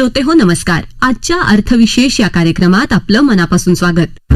श्रोते हो नमस्कार. आजच्या अर्थविशेष या कार्यक्रमात आपलं मनापासून स्वागत.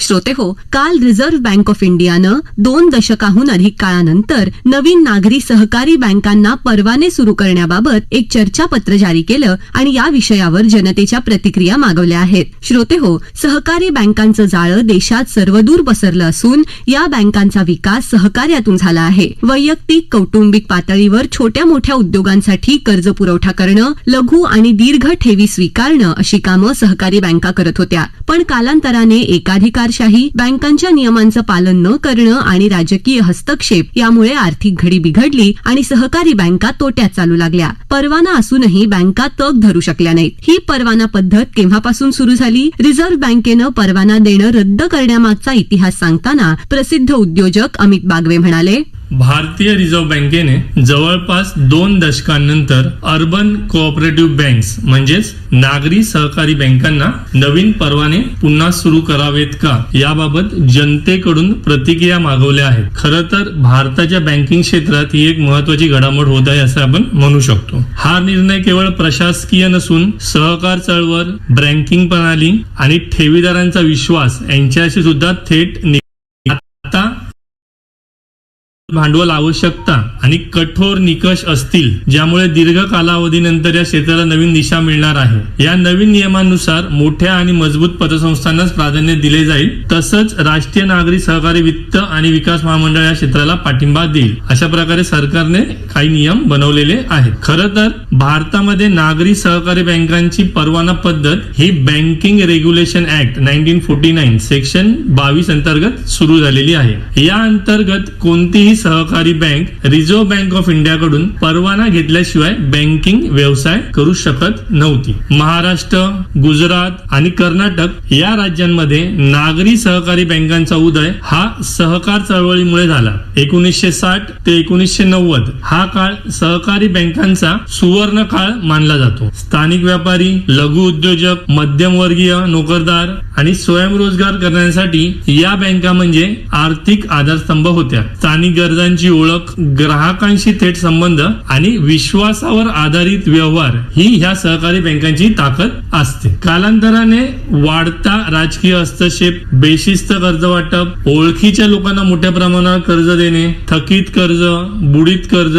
श्रोते हो काल रिझर्व्ह बँक ऑफ इंडियानं दोन दशकाहून अधिक काळानंतर नवीन नागरी सहकारी बँकांना परवाने सुरू करण्याबाबत एक चर्चापत्र जारी केलं आणि या विषयावर जनतेच्या प्रतिक्रिया मागवल्या आहेत. श्रोते हो सहकारी बँकांचं जाळं देशात सर्वदूर पसरलं असून या बँकांचा विकास सहकार्यातून झाला आहे. वैयक्तिक कौटुंबिक पातळीवर छोट्या मोठ्या उद्योगांसाठी कर्ज पुरवठा करणं लघु आणि दीर्घ ठेवी स्वीकारणं अशी कामं सहकारी बँका करत होत्या. पण कालांतराने एकाधिकारशाही बँकांच्या नियमांचं पालन न करणं आणि राजकीय हस्तक्षेप यामुळे आर्थिक घडी बिघडली आणि सहकारी बँका तोट्यात चालू लागल्या. परवाना असूनही बँका तग धरू शकल्या नाहीत. ही परवाना पद्धत केव्हापासून सुरू झाली? रिझर्व्ह बँकेनं परवाना देणं रद्द करण्यामागचा इतिहास सांगताना प्रसिद्ध उद्योजक अमित बागवे म्हणाले भारतीय रिझर्व्ह बँकेने जवळपास दोन दशकांनंतर अर्बन कोऑपरेटिव्ह बँक्स म्हणजेच नागरी सहकारी बँकांना नवीन परवाने पुन्हा सुरू करावेत का? याबाबत जनतेकडून प्रतिक्रिया मागवल्या आहेत. खरं तर भारताच्या बँकिंग क्षेत्रात ही एक महत्वाची घडामोड होत आहे असं आपण म्हणू शकतो. हा निर्णय केवळ प्रशासकीय नसून सहकार चळवळ बँकिंग प्रणाली आणि ठेवीदारांचा विश्वास यांच्याशी सुद्धा थेट भांडवल आवश्यकता आणि कठोर निकष असतील ज्यामुळे दीर्घ कालावधीनंतर या क्षेत्राला नवीन दिशा मिळणार आहे. या नवीन नियमानुसार मोठ्या आणि मजबूत पतसंस्थांनाच प्राधान्य दिले जाईल तसंच राष्ट्रीय नागरी सहकारी वित्त आणि विकास महामंडळ या क्षेत्राला पाठिंबा देईल. अशा प्रकारे सरकारने काही नियम बनवलेले आहेत. खरं तर भारतामध्ये नागरी सहकारी बँकांची परवाना पद्धत ही banking regulation act nineteen forty nine section बावीस अंतर्गत सुरू झालेली आहे. या अंतर्गत कोणतीही सहकारी बँक रिझर्व्ह बँक ऑफ इंडियाकडून परवाना घेतल्याशिवाय बँकिंग व्यवसाय करू शकत नव्हती. महाराष्ट्र गुजरात आणि कर्नाटक या राज्यांमध्ये नागरी सहकारी बँकांचा उदय हा सहकार चळवळीमुळे झाला. एकोणीसशे साठ ते एकोणीसशे नव्वद हा काळ सहकारी बँकांचा सुवर्ण काळ मानला जातो. स्थानिक व्यापारी लघु उद्योजक मध्यमवर्गीय नोकरदार आणि स्वयंरोजगार करण्यासाठी या बँका म्हणजे आर्थिक आधारस्तंभ होत्या. स्थानिक गरजांची ओळख ग्राहकांशी थेट संबंध आणि विश्वासावर आधारित व्यवहार ही ह्या सहकारी बँकांची ताकद असते. कालांतराने वाढता राजकीय हस्तक्षेप बेशिस्त कर्ज वाटप ओळखीच्या लोकांना मोठ्या प्रमाणावर कर्ज देणे थकीत कर्ज बुडीत कर्ज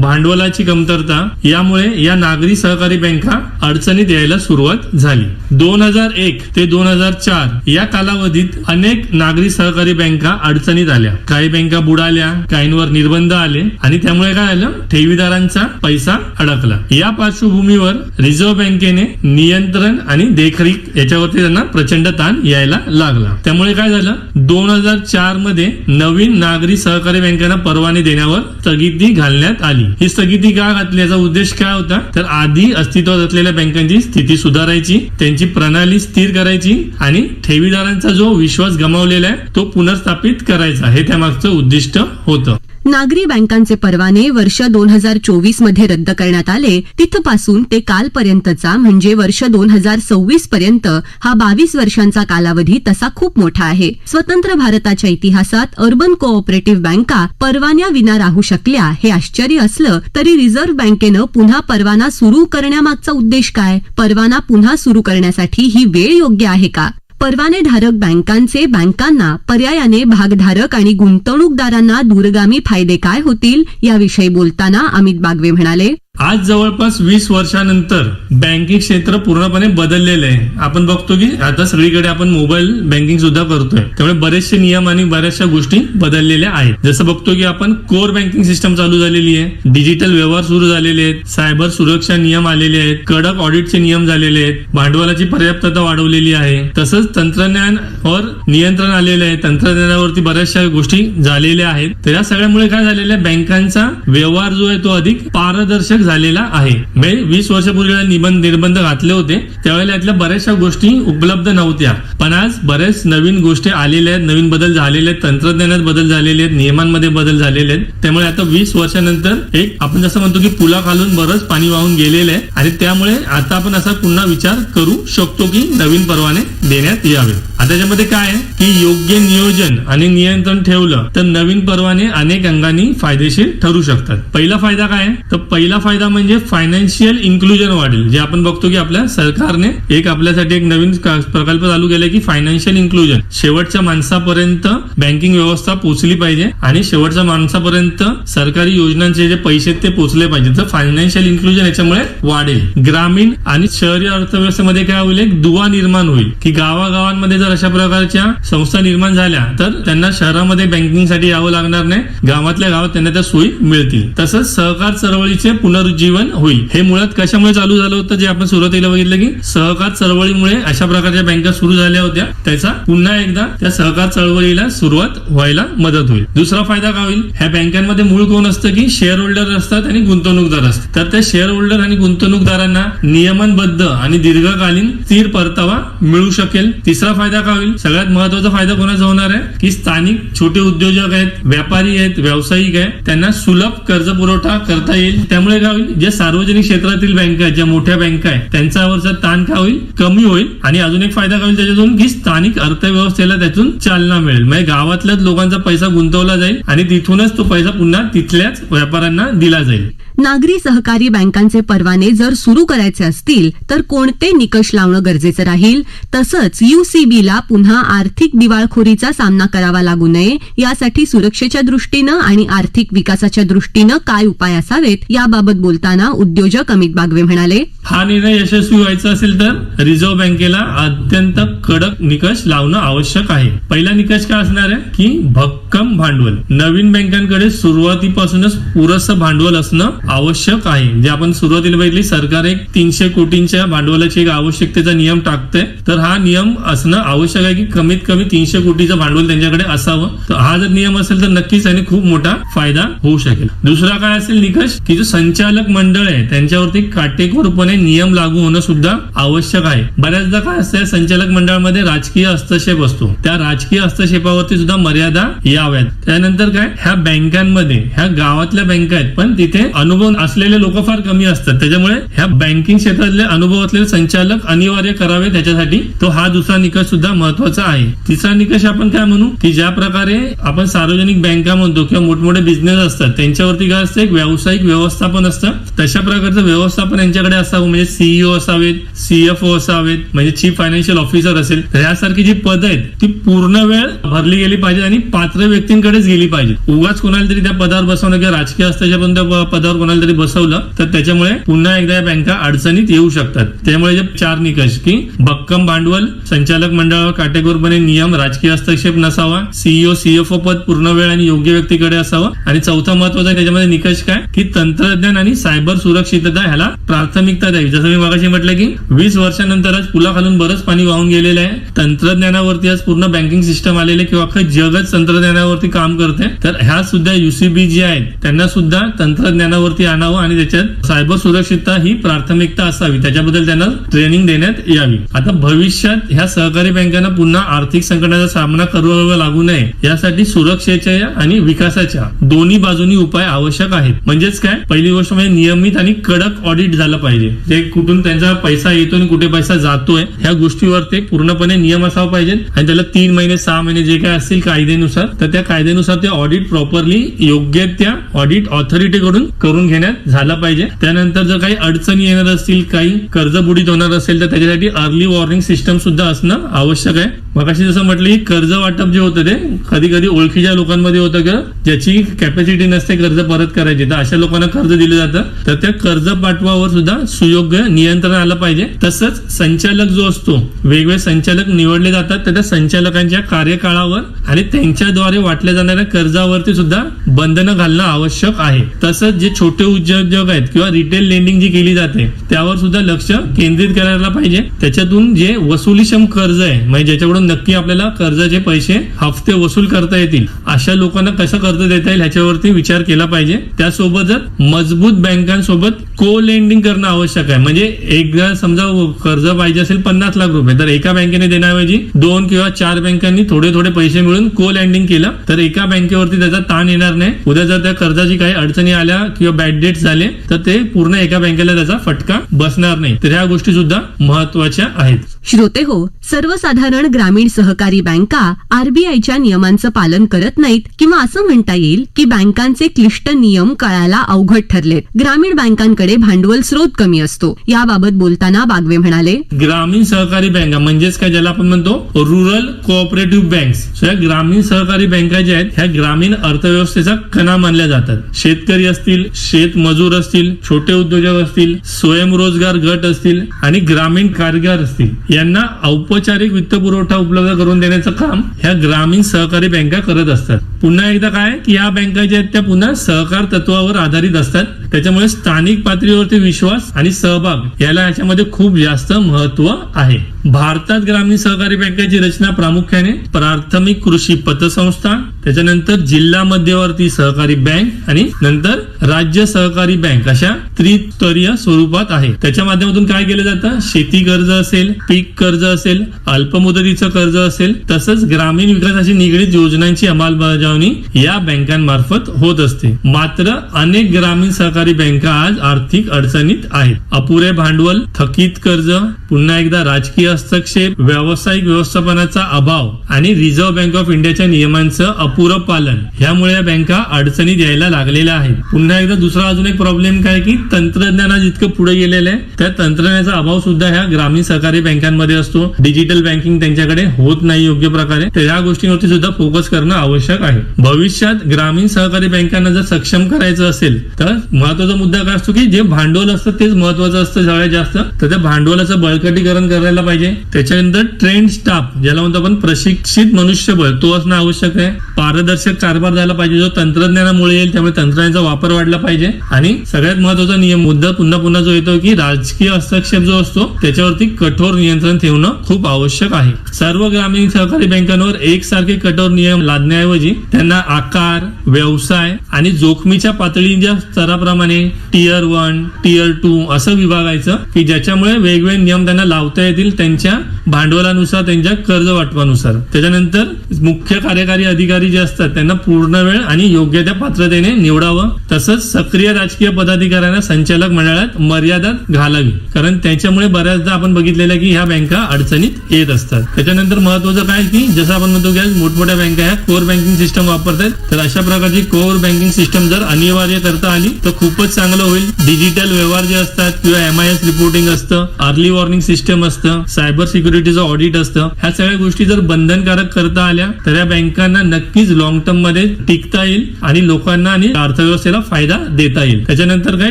भांडवलाची कमतरता यामुळे या नागरी सहकारी बँका अडचणीत यायला सुरुवात झाली. दोन हजार एक ते दोन हजार चार या कालावधीत अनेक नागरी सहकारी बँका अडचणीत आल्या. काही बँका बुडाल्या काहींवर निर्बंध आले आणि त्यामुळे काय झालं? ठेवीदारांचा पैसा अडकला. या पार्श्वभूमीवर रिझर्व्ह बँकेने नियंत्रण आणि देखरेख याच्यावरती त्यांना प्रचंड ताण यायला लागला. त्यामुळे काय झालं? दोन हजार चारमध्ये नवीन नागरी सहकारी बँकांना परवाने देण्यावर स्थगिती घालण्यात आली. ही स्थगिती का घातली? याचा उद्देश काय होता? तर आधी अस्तित्वात असलेल्या बँकांची स्थिती सुधारायची त्यांची प्रणाली स्थिर करायची आणि ठेवीदारांचा जो विश्वास गमावलेला आहे तो पुनर्स्थापित करायचा. हे त्यामागचं उद्दिष्ट होतं. नागरी बँकांचे परवाने वर्ष दोन हजार चोवीसमध्ये रद्द करण्यात आले. तिथपासून ते कालपर्यंतचा म्हणजे वर्ष दोन हजार सव्वीस पर्यंत हा बावीस वर्षांचा कालावधी तसा खूप मोठा आहे. स्वतंत्र भारताच्या इतिहासात अर्बन कोऑपरेटिव्ह बँका परवान्याविना राहू शकल्या हे आश्चर्य असलं तरी रिझर्व्ह बँकेनं पुन्हा परवाना सुरू करण्यामागचा उद्देश काय? परवाना पुन्हा सुरू करण्यासाठी ही वेळ योग्य आहे का? परवानेधारक बँकांचे बँकांना पर्यायाने भागधारक आणि गुंतवणूकदारांना दूरगामी फायदे काय होतील याविषयी बोलताना अमित बागवे म्हणाले. आज जवळपास वीस वर्षानंतर बँकिंग क्षेत्र पूर्णपणे बदललेलं आहे. आपण बघतो की आता सगळीकडे आपण मोबाईल बँकिंग सुद्धा करतोय. त्यामुळे बरेचसे नियम आणि बऱ्याचशा गोष्टी बदललेल्या आहेत. जसं बघतो की आपण कोर बँकिंग सिस्टम चालू झालेली आहे. डिजिटल व्यवहार सुरू झालेले आहेत. सायबर सुरक्षा नियम आलेले आहेत. कडक ऑडिटचे नियम झालेले आहेत. भांडवलाची पर्याप्तता वाढवलेली आहे. तसंच तंत्रज्ञानावर नियंत्रण आलेलं आहे. तंत्रज्ञानावरती बऱ्याचशा गोष्टी झालेल्या आहेत. तर या सगळ्यामुळे काय झालेलं आहे? बँकांचा व्यवहार जो आहे तो अधिक पारदर्शक झालेला आहे. म्हणजे वीस वर्षापूर्वी निबंध निर्बंध घातले होते त्यावेळेला यातल्या बऱ्याचशा गोष्टी उपलब्ध नव्हत्या. पण आज बरेच नवीन गोष्टी आलेल्या आहेत नवीन बदल झालेले आहेत तंत्रज्ञानात बदल झालेले आहेत नियमांमध्ये बदल झालेले आहेत. त्यामुळे आता वीस वर्षानंतर एक आपण जसं म्हणतो की पुला खालून बरंच पाणी वाहून गेलेलं आहे. आणि त्यामुळे आता आपण असा पुन्हा विचार करू शकतो की नवीन परवाने देण्यात यावे. त्याच्यामध्ये काय आहे? की योग्य नियोजन आणि नियंत्रण ठेवलं तर नवीन परवाने अनेक अंगांनी फायदेशीर ठरू शकतात. पहिला फायदा काय आहे? तर पहिला फायदा म्हणजे फायनान्शियल इन्क्लुजन वाढेल. जे आपण बघतो की आपल्या सरकारने एक आपल्यासाठी एक नवीन प्रकल्प चालू केला की फायनान्शियल इन्क्लुजन शेवटच्या माणसापर्यंत बँकिंग व्यवस्था पोहोचली पाहिजे आणि शेवटच्या माणसापर्यंत सरकारी योजनांचे जे पैसे आहेत ते पोहोचले पाहिजे. तर फायनान्शियल इन्क्लुजन याच्यामुळे वाढेल. ग्रामीण आणि शहरी अर्थव्यवस्थेमध्ये काय होईल? एक दुवा निर्माण होईल. की गावागावांमध्ये जर अशा प्रकारच्या संस्था निर्माण झाल्या तर त्यांना शहरामध्ये बँकिंगसाठी यावं लागणार नाही. गावातल्या गावात त्यांना त्या सोयी मिळतील. तसंच सहकार चळवळीचे पुनरुज्जीवन होईल. हे मुळात कशामुळे चालू झालं होतं जे आपण सुरुवातीला बघितलं की सहकार चळवळीमुळे अशा प्रकारच्या बँका सुरू झाल्या होत्या. त्याचा पुन्हा एकदा त्या सहकार चळवळीला सुरुवात व्हायला मदत होईल. दुसरा फायदा काय होईल? ह्या बँकांमध्ये मूळ कोण असतं की शेअर होल्डर असतात आणि गुंतवणूकदार असतात. तर त्या शेअर होल्डर आणि गुंतवणूकदारांना नियमनबद्ध आणि दीर्घकालीन स्थिर परतावा मिळू शकेल. तिसरा फायदा काय होईल सगळ्यात महत्त्वाचा फायदा कोणाचा होणार आहे? की स्थानिक छोटे उद्योजक आहेत व्यापारी आहेत व्यावसायिक आहेत त्यांना सुलभ कर्ज पुरवठा करता येईल. त्यामुळे काय होईल? ज्या सार्वजनिक क्षेत्रातील बँका आहेत ज्या मोठ्या बँका आहेत त्यांच्यावरचा ताण काय होईल? कमी होईल. आणि अजून एक फायदा काय होईल त्याच्यातून? की स्थानिक अर्थव्यवस्थेला त्यातून चालना मिळेल. म्हणजे गावातल्याच लोकांचा पैसा गुंतवला जाईल आणि तिथूनच तो पैसा पुन्हा तिथल्याच व्यापाऱ्यांना दिला जाईल. नागरी सहकारी बँकांचे परवाने जर सुरू करायचे असतील तर कोणते निकष लावणं गरजेचं राहील? तसंच युसीबीला पुन्हा आर्थिक दिवाळखोरीचा सामना करावा लागू नये यासाठी सुरक्षेच्या दृष्टीनं आणि आर्थिक विकासाच्या दृष्टीनं काय उपाय असावेत? याबाबत बोलताना उद्योजक अमित बागवे म्हणाले हा निर्णय यशस्वी व्हायचा असेल तर रिझर्व्ह बँकेला अत्यंत कडक निकष लावणं आवश्यक आहे. पहिला निकष काय असणार आहे? की भक्कम भांडवल. नवीन बँकांकडे सुरुवातीपासूनच पुरेसं भांडवल असणं आवश्यक आहे. जे आपण सुरुवातीला बघितली सरकार एक तीनशे कोटींच्या भांडवलाची एक आवश्यकतेचा नियम टाकते तर हा नियम असणं आवश्यक आहे की कमीत कमी तीनशे कोटीचं भांडवल त्यांच्याकडे असावं. तर हा जर नियम असेल तर नक्कीच आणि खूप मोठा फायदा होऊ शकेल. दुसरा काय असेल निकष? की जो संचालक मंडळ आहे त्यांच्यावरती काटेकोरपणे नियम लागू होणं सुद्धा आवश्यक आहे. बऱ्याचदा काय असतं संचालक मंडळामध्ये राजकीय हस्तक्षेप असतो. त्या राजकीय हस्तक्षेपावरती सुद्धा मर्यादा याव्यात. त्यानंतर काय? ह्या बँकांमध्ये ह्या गावातल्या बँका आहेत पण तिथे अनुभव असलेले लोक फार कमी असतात. त्याच्यामुळे ह्या बँकिंग क्षेत्रातले अनुभव असलेले संचालक अनिवार्य करावे त्याच्यासाठी. तो हा दुसरा निकष सुद्धा महत्त्वाचा आहे. तिसरा निकष आपण काय म्हणू? की ज्या प्रकारे आपण सार्वजनिक बँका म्हणतो किंवा मोठमोठे बिझनेस असतात त्यांच्यावरती काय असतं? एक व्यावसायिक व्यवस्थापन असतं. तशा प्रकारचं व्यवस्थापन यांच्याकडे असावं. म्हणजे सीईओ असावेत सीएफओ असावेत म्हणजे चीफ फायनान्शियल ऑफिसर असेल. तर यासारखी जी पद आहेत ती पूर्ण वेळ भरली गेली पाहिजे आणि पात्र व्यक्तींकडेच गेली पाहिजेत. उगाच कोणाला तरी त्या पदावर बसवणं किंवा राजकीय हस्तक्षेप त्या पदावर कोणाला तरी बसवलं तर त्याच्यामुळे पुन्हा एकदा या बँका अडचणीत येऊ शकतात. त्यामुळे जे चार निकष की भक्कम भांडवल संचालक मंडळावर काटेकोरपणे नियम राजकीय हस्तक्षेप नसावा सीईओ सीएफओ पद पूर्ण वेळ आणि योग्य व्यक्तीकडे असावं आणि चौथा महत्त्वाचा त्याच्यामध्ये निकष काय? की तंत्रज्ञान आणि सायबर सुरक्षितता ह्याला प्राथमिकता द्यावी. जसं मी मागाशी म्हटलं की वीस वर्षानंतर आज पुलाखालून बरंच पाणी वाहून गेलेलं आहे. तंत्रज्ञानावरती आज पूर्ण बँकिंग सिस्टम आलेले किंवा अख्खं जगच तंत्रज्ञानावरती काम करते तर ह्या सुद्धा युसीबी जे आहेत त्यांना सुद्धा तंत्रज्ञानावर तंत्रज्ञानावरती आणावं आणि त्याच्यात सायबर सुरक्षितता ही प्राथमिकता असावी. त्याच्याबद्दल त्यांना ट्रेनिंग देण्यात यावी. आता भविष्यात ह्या सहकारी बँकांना पुन्हा आर्थिक संकटाचा सामना करावा लागू नये यासाठी सुरक्षेच्या आणि विकासाच्या दोन्ही बाजूनी उपाय आवश्यक आहेत. म्हणजेच काय? पहिली गोष्ट म्हणजे नियमित आणि कडक ऑडिट झालं पाहिजे. ते कुठून त्यांचा पैसा येतो आणि कुठे पैसा जातोय ह्या गोष्टीवर ते पूर्णपणे नियम असावा पाहिजे आणि त्याला तीन महिने सहा महिने जे काय असतील कायद्यानुसार तर त्या कायद्यानुसार ते ऑडिट प्रॉपरली योग्य त्या ऑडिट ऑथॉरिटीकडून करून घेण्यात झालं पाहिजे. त्यानंतर जर काही अडचणी येणार असतील काही कर्ज बुडीत होणार असेल तर त्याच्यासाठी अर्ली वॉर्निंग सिस्टम सुद्धा असणं आवश्यक आहे. मगाशी जसं म्हटलं की कर्ज वाटप जे होतं ते कधी कधी ओळखीच्या लोकांमध्ये होतं का ज्याची कॅपॅसिटी नसते कर्ज परत करायची. तर अशा लोकांना कर्ज दिलं जातं. तर त्या कर्ज पाठवावर सुद्धा सुयोग्य नियंत्रण आलं पाहिजे. तसंच संचालक जो असतो वेगवेगळे संचालक निवडले जातात. तर त्या संचालकांच्या कार्यकाळावर आणि त्यांच्याद्वारे वाटल्या जाणाऱ्या कर्जावरती सुद्धा बंधनं घालणं आवश्यक आहे. तसंच जे छोटे उद्योजक आहेत किंवा रिटेल लेंडिंग जी केली जाते त्यावर सुद्धा लक्ष केंद्रित करायला पाहिजे. त्याच्यातून जे वसुलीक्षम कर्ज आहे म्हणजे ज्याच्याकडून नक्की आपल्याला कर्जाचे पैसे हफ्ते वसूल करता येतील. अशा लोकांना कसं कर्ज देता येईल ह्याच्यावरती विचार केला पाहिजे. त्यासोबतच मजबूत बँकांसोबत को लेंडिंग करणं आवश्यक आहे. म्हणजे एकदा समजा कर्ज पाहिजे असेल पन्नास लाख रुपये तर एका बँकेने देण्याऐवजी दोन किंवा चार बँकांनी थोडे थोडे पैसे मिळून को लँडिंग केलं तर एका बँकेवरती त्याचा ताण येणार नाही. उद्या जर त्या कर्जाची काही अडचणी आल्या किंवा बॅड डेट झाले तर ते पूर्ण एका बँकेला त्याचा फटका बसणार नाही. तर ह्या गोष्टी सुद्धा महत्त्वाच्या आहेत. श्रोते हो सर्वसाधारण ग्रामीण सहकारी बँका आरबीआयच्या नियमांचं पालन करत नाहीत किंवा असं म्हणता येईल की बँकांचे क्लिष्ट नियम कळायला अवघड ठरलेत. ग्रामीण बँकांकडे भांडवल स्रोत कमी असतो. याबाबत बोलताना बागवे म्हणाले ग्रामीण सहकारी बँका म्हणजेच काय ज्याला आपण म्हणतो? रुरल कोऑपरेटिव्ह बँक्स या ग्रामीण सहकारी बँका ज्या आहेत ह्या ग्रामीण अर्थव्यवस्थेचा कणा मानल्या जातात. शेतकरी असतील शेतमजूर असतील छोटे उद्योजक असतील स्वयंरोजगार गट असतील आणि ग्रामीण कामगार असतील. यांना औपचारिक वित्तपुरवठा उपलब्ध करून देण्याचं काम ह्या ग्रामीण सहकारी बँका करत असतात. पुन्हा एकदा काय? की या बँका ज्या आहेत त्या पुन्हा सहकार तत्वावर आधारित असतात. त्याच्यामुळे स्थानिक पातळीवरती विश्वास आणि सहभाग याला याच्यामध्ये खूप जास्त महत्त्व आहे. भारतात ग्रामीण सहकारी बँकेची रचना प्रामुख्याने प्राथमिक कृषी पतसंस्था त्याच्यानंतर जिल्हा मध्यवर्ती सहकारी बँक आणि नंतर राज्य सहकारी बँक अशा त्रिस्तरीय स्वरूपात आहे. त्याच्या माध्यमातून काय केलं जातं? शेती कर्ज असेल पीक कर्ज असेल अल्पमुदतीचं कर्ज असेल तसंच ग्रामीण विकासाशी निगडीत योजनांची अंमलबजावणी या बँकांमार्फत होत असते. मात्र अनेक ग्रामीण सहकारी बँका आज आर्थिक अडचणीत आहेत. अपुरे भांडवल थकीत कर्ज पुन्हा एकदा राजकीय हस्तक्षेप व्यावसायिक व्यवस्थापनाचा अभाव आणि रिझर्व्ह बँक ऑफ इंडियाच्या नियमांचं अपुरं पालन ह्यामुळे या बँका अडचणीत यायला लागलेल्या आहेत. पुन्हा एकदा दुसरा अजून एक प्रॉब्लेम काय की तंत्रज्ञाना जितकं पुढे गेलेलं आहे त्या तंत्रज्ञानाचा अभाव सुद्धा ह्या ग्रामीण सहकारी बँकांमध्ये असतो. डिजिटल बँकिंग त्यांच्याकडे होत नाही योग्य प्रकारे. तर या गोष्टींवरती सुद्धा फोकस करणं आवश्यक आहे. भविष्यात ग्रामीण सहकारी बँकांना जर सक्षम करायचं असेल तर महत्त्वाचा मुद्दा काय असतो की जे भांडवल असतं तेच महत्वाचं असतं सगळ्यात जास्त. तर त्या भांडवलाचं बळ बळकटीकरण करायला पाहिजे. त्याच्यानंतर ट्रेंड स्टाफ ज्याला म्हणतो आपण प्रशिक्षित मनुष्यबळ तो असणं आवश्यक आहे. पारदर्शक कारभार झाला पाहिजे जो तंत्रज्ञानामुळे येईल त्यामुळे तंत्रज्ञानाचा वापर वाढला पाहिजे. आणि सगळ्यात महत्त्वाचा नियम मुद्दा पुन्हा पुन्हा जो येतो की राजकीय हस्तक्षेप जो असतो त्याच्यावरती कठोर नियंत्रण ठेवणं खूप आवश्यक आहे. सर्व ग्रामीण सहकारी बँकांवर एकसारखे कठोर नियम लादण्याऐवजी त्यांना आकार व्यवसाय आणि जोखमीच्या पातळीच्या स्तराप्रमाणे टीयर वन टीयर टू असं विभागायचं की ज्याच्यामुळे वेगवेगळे नियम त्यांना लावता येतील त्यांच्या भांडवलानुसार त्यांच्या कर्ज वाटपानुसार. त्याच्यानंतर मुख्य कार्यकारी अधिकारी जे असतात त्यांना पूर्ण वेळ आणि योग्य त्या पात्रतेने निवडावं. तसंच सक्रिय राजकीय पदाधिकाऱ्यांना संचालक मंडळात मर्यादा घालावी. कारण त्याच्यामुळे बऱ्याचदा आपण बघितलेलं आहे की ह्या बँका अडचणीत येत असतात. त्याच्यानंतर महत्वाचं काय की जसं आपण म्हणतो की मोठमोठ्या बँका ह्या कोर बँकिंग सिस्टम वापरतात तर अशा प्रकारची कोर बँकिंग सिस्टम जर अनिवार्य करता आली तर खूपच चांगलं होईल. डिजिटल व्यवहार जे असतात किंवा एम आय एस रिपोर्टिंग असतं अर्ली वॉर्निंग सिस्टम असतं सायबर सिक्युरिटी सिक्युरिटीचं ऑडिट असतं. ह्या सगळ्या गोष्टी जर बंधनकारक करता आल्या तर या बँकांना नक्कीच लॉंग टर्ममध्ये टिकता येईल आणि लोकांना आणि अर्थव्यवस्थेला फायदा देता येईल. त्याच्यानंतर काय?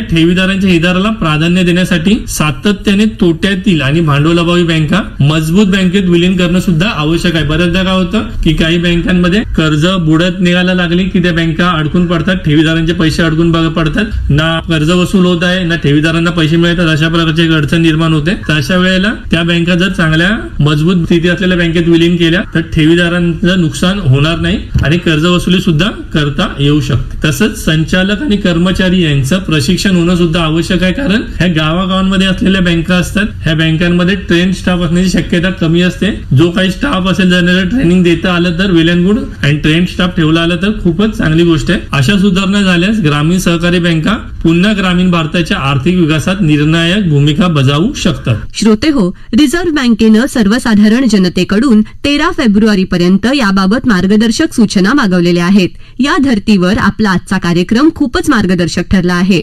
ठेवीदारांच्या हिदाराला प्राधान्य देण्यासाठी सातत्याने तोट्यातील आणि भांडवलाभावी बँका मजबूत बँकेत विलीन करणं सुद्धा आवश्यक आहे. बऱ्याचदा काय होतं की काही बँकांमध्ये कर्ज बुडत निघायला लागली की त्या बँका अडकून पडतात ठेवीदारांचे पैसे अडकून बघ- पडतात. ना कर्ज वसूल होत आहे ना ठेवीदारांना पैसे मिळतात अशा प्रकारची अडचण निर्माण होते. तर अशा वेळेला त्या बँका जर चांगल्या मजबूत स्थिती असलेल्या बँकेत विलीन केल्या तर ठेवीदारांचं नुकसान होणार नाही आणि कर्ज वसुली सुद्धा करता येऊ शकते. तसंच संचालक आणि कर्मचारी यांचं प्रशिक्षण होणं सुद्धा आवश्यक आहे कारण ह्या गावागावांमध्ये असलेल्या बँका असतात ह्या बँकांमध्ये ट्रेन स्टाफ असण्याची शक्यता कमी असते. जो काही स्टाफ असेल जर ट्रेनिंग देता आलं तर वेल अँड गुड आणि ट्रेन स्टाफ ठेवला आलं तर खूपच चांगली गोष्ट आहे. अशा सुधारणा झाल्यास ग्रामीण सहकारी बँका पुन्हा ग्रामीण भारताच्या आर्थिक विकासात निर्णायक भूमिका बजावू शकतात. श्रोते हो रिझर्व्ह बँकेनं सर्वसाधारण जनतेकडून तेरा फेब्रुवारी पर्यंत याबाबत मार्गदर्शक सूचना मागवलेल्या आहेत. या धर्तीवर आपला आजचा कार्यक्रम खूपच मार्गदर्शक ठरला आहे.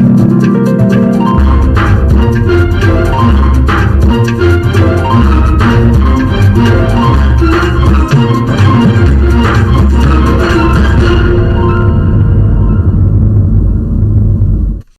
Thank you.